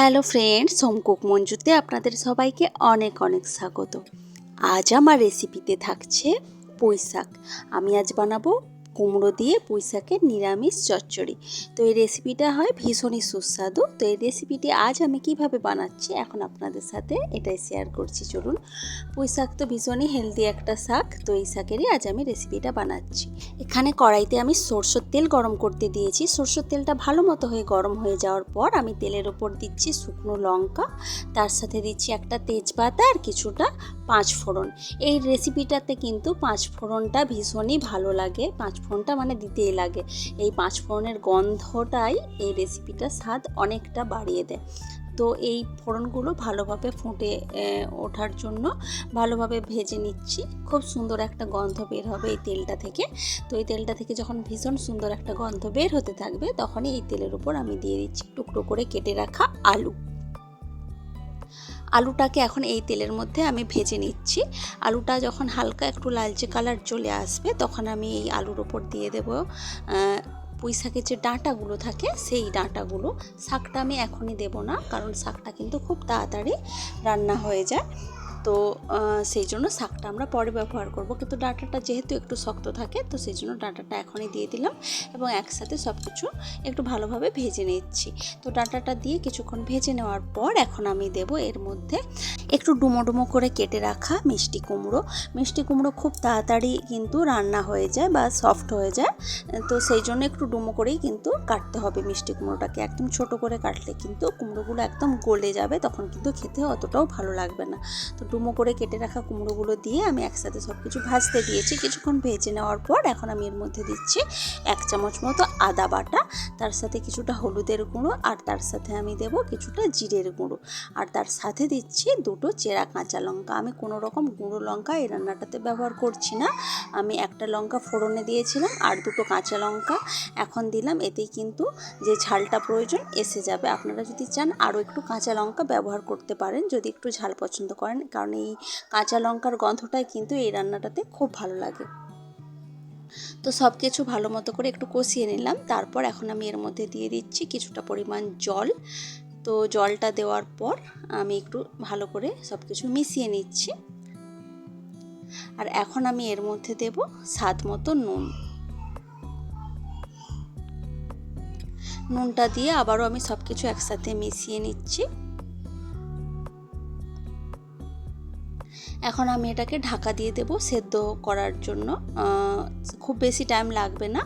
Hello friends home cook মঞ্জুতে আপনাদের সবাইকে অনেক অনেক স্বাগত। আজ আমার রেসিপিতে থাকছে পুঁই শাক আমি আজ বানাবো কুমড়ো দিয়ে পুঁই শাকের নিরামিষ চচ্চড়ি। তো এই রেসিপিটা হয় ভীষণই সুস্বাদু। তো এই রেসিপিটি আজ আমি কীভাবে বানাচ্ছি এখন আপনাদের সাথে এটাই শেয়ার করছি। চলুন পুঁই শাক তো ভীষণই হেলদি একটা শাক, তো এই শাকেরই আজ আমি রেসিপিটা বানাচ্ছি। এখানে কড়াইতে আমি সরষের তেল গরম করতে দিয়েছি। সরষের তেলটা ভালো মতো হয়ে গরম হয়ে যাওয়ার পর আমি তেলের ওপর দিচ্ছি শুকনো লঙ্কা। তার সাথে দিচ্ছি একটা তেজপাতা আর কিছুটা পাঁচ ফোড়ন এই রেসিপিটাতে কিন্তু পাঁচ ফোড়নটা ভীষণই ভালো লাগে। পাঁচ ফোড়নটা মানে দিতেই লাগে। এই পাঁচ ফোড়নের গন্ধটাই এই রেসিপিটার স্বাদ অনেকটা বাড়িয়ে দেয়। তো এই ফোড়নগুলো ভালোভাবে ফুটে ওঠার জন্য ভালোভাবে ভেজে নিচ্ছি। খুব সুন্দর একটা গন্ধ বের হবে এই তেলটা থেকে। তো এই তেলটা থেকে যখন ভীষণ সুন্দর একটা গন্ধ বের হতে থাকবে, তখনই এই তেলের উপর আমি দিয়ে দিচ্ছি টুকরো করে কেটে রাখা আলু। আলুটাকে এখন এই তেলের মধ্যে আমি ভেজে নিচ্ছি। আলুটা যখন হালকা একটু লালচে কালার চলে আসবে, তখন আমি এই আলুর ওপর দিয়ে দেব পুঁই শাকের যে ডাঁটাগুলো থাকে, সেই ডাঁটাগুলো। শাকটা আমি এখনই দেব না, কারণ শাকটা কিন্তু খুব তাড়াতাড়ি রান্না হয়ে যায়। তো সেই জন্য শাকটা আমরা পরে ব্যবহার করব। কিন্তু ডাঁটাটা যেহেতু একটু শক্ত থাকে, তো সেই জন্য ডাঁটাটা এখনই দিয়ে দিলাম এবং একসাথে সব কিছু একটু ভালোভাবে ভেজে নিচ্ছি। তো ডাঁটাটা দিয়ে কিছুক্ষণ ভেজে নেওয়ার পর এখন আমি দেব এর মধ্যে একটু ডুমো ডুমো করে কেটে রাখা মিষ্টি কুমড়ো। মিষ্টি কুমড়ো খুব তাড়াতাড়ি কিন্তু রান্না হয়ে যায় বা সফট হয়ে যায়, তো সেই জন্য একটু ডুমো করেই কিন্তু কাটতে হবে মিষ্টি কুমড়োটাকে। একদম ছোট করে কাটলে কিন্তু কুমড়োগুলো একদম গলে যাবে, তখন কিন্তু খেতে অতটাও ভালো লাগবে না। তো ডুমো করে কেটে রাখা কুমড়োগুলো দিয়ে আমি একসাথে সব কিছু ভাজতে দিয়েছি। কিছুক্ষণ ভেজে নেওয়ার পর এখন আমি এর মধ্যে দিচ্ছি এক চামচ মতো আদা বাটা, তার সাথে কিছুটা হলুদের গুঁড়ো আর তার সাথে আমি দেব কিছুটা জিরের গুঁড়ো। আর তার সাথে দিচ্ছি দুটো চেরা কাঁচা লঙ্কা। আমি কোনো রকম গুঁড়ো লঙ্কা এই রান্নাটাতে ব্যবহার করছি না। আমি একটা লঙ্কা ফোড়নে দিয়েছিলাম আর দুটো কাঁচা লঙ্কা। এখন দিলাম, এতেই কিন্তু যে ঝালটা প্রয়োজন এসে যাবে। আপনারা যদি চান আরও একটু কাঁচা লঙ্কা ব্যবহার করতে পারেন, যদি একটু ঝাল পছন্দ করেন কারণ এই কাঁচা লঙ্কার গন্ধটাই কিন্তু এই রান্নাটাতে খুব ভালো লাগে। তো সব কিছু ভালো মতো করে একটু কষিয়ে নিলাম। তারপর এখন আমি এর মধ্যে দিয়ে দিচ্ছি কিছুটা পরিমাণ জল। তো জলটা দেওয়ার পর আমি একটু ভালো করে সব কিছু মিশিয়ে নিচ্ছি। আর এখন আমি এর মধ্যে দেব স্বাদ মতো নুন। নুনটা দিয়ে আবারও আমি সব কিছু একসাথে মিশিয়ে নিচ্ছি। এখন আমি এটাকে ঢাকা দিয়ে দেব সেদ্ধ করার জন্য। খুব বেশি টাইম লাগবে না।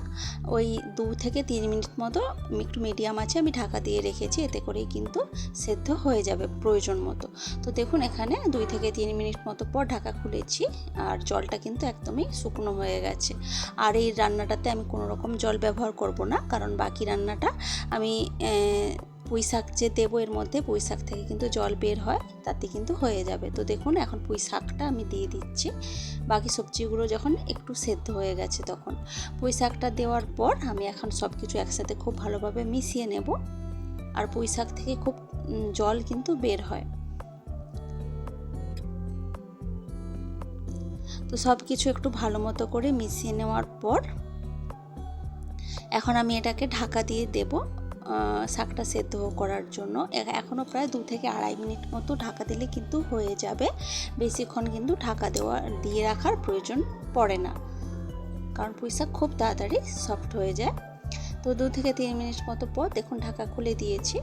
ওই দু থেকে তিন মিনিট মতো একটু মিডিয়াম আছে, আমি ঢাকা দিয়ে রেখেছি, এতে করেই কিন্তু সেদ্ধ হয়ে যাবে প্রয়োজন মতো। তো দেখুন, এখানে দুই থেকে তিন মিনিট মতো পর ঢাকা খুলেছি, আর জলটা কিন্তু একদমই শুকনো হয়ে গেছে। আর এই রান্নাটাতে আমি কোনো রকম জল ব্যবহার করব না, কারণ বাকি রান্নাটা আমি পুঁই শাক যে দেবো এর মধ্যে পুঁই শাক থেকে কিন্তু জল বের হয়, তাতে কিন্তু হয়ে যাবে। তো দেখুন, এখন পুঁই শাকটা আমি দিয়ে দিচ্ছি। বাকি সবজিগুলো যখন একটু সেদ্ধ হয়ে গেছে তখন। পুঁই শাকটা দেওয়ার পর আমি এখন সব কিছু একসাথে খুব ভালোভাবে মিশিয়ে নেব। আর পুঁই শাক থেকে খুব জল কিন্তু বের হয়। তো সব কিছু একটু ভালো মতো করে মিশিয়ে নেওয়ার পর এখন আমি এটাকে ঢাকা দিয়ে দেবো। শাকটা সেদ্ধ করার জন্য। এখনও প্রায় দু থেকে আড়াই মিনিট মতো ঢাকা দিলে কিন্তু হয়ে যাবে। বেশিক্ষণ কিন্তু ঢাকা দেওয়া, দিয়ে রাখার প্রয়োজন পড়ে না। কারণ পুঁই শাক খুব তাড়াতাড়ি সফট হয়ে যায়। তো দু থেকে তিন মিনিট মতো পর দেখুন ঢাকা খুলে দিয়েছি।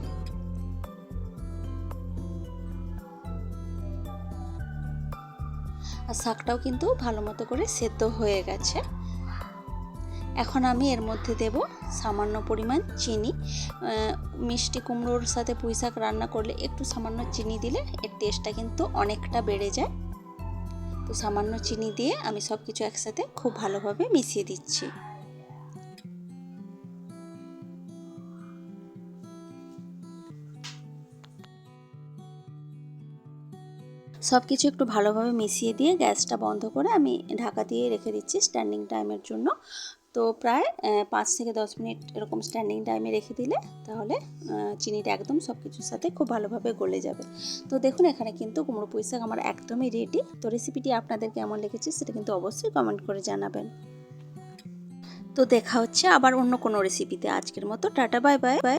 আর শাকটাও কিন্তু ভালো মতো করে সেদ্ধ হয়ে গেছে। এখন আমি এর মধ্যে দেব সামান্য পরিমাণ চিনি মিষ্টি কুমড়োর সাথে পুঁই শাক রান্না করলে একটু সামান্য চিনি দিলে এর টেস্টটা কিন্তু অনেকটা বেড়ে যায়। তো সামান্য চিনি দিয়ে আমি সব কিছু একসাথে খুব ভালোভাবে মিশিয়ে দিচ্ছি। সব কিছু একটু ভালোভাবে মিশিয়ে দিয়ে গ্যাসটা বন্ধ করে আমি ঢাকা দিয়ে রেখে দিচ্ছি। স্ট্যান্ডিং টাইমের জন্য তো প্রায় পাঁচ থেকে দশ মিনিট এরকম স্ট্যান্ডিং টাইমে রেখে দিলে তাহলে চিনিটা একদম সব কিছুর সাথে খুব ভালোভাবে গলে যাবে। তো দেখুন এখানে কিন্তু কুমড়ো পুঁই শাক আমার একদমই রেডি তো রেসিপিটি আপনাদের কেমন লেগেছে সেটা কিন্তু অবশ্যই কমেন্ট করে জানাবেন। তো দেখা হচ্ছে আবার অন্য কোনো রেসিপিতে আজকের মতো টাটা বাই বাই বাই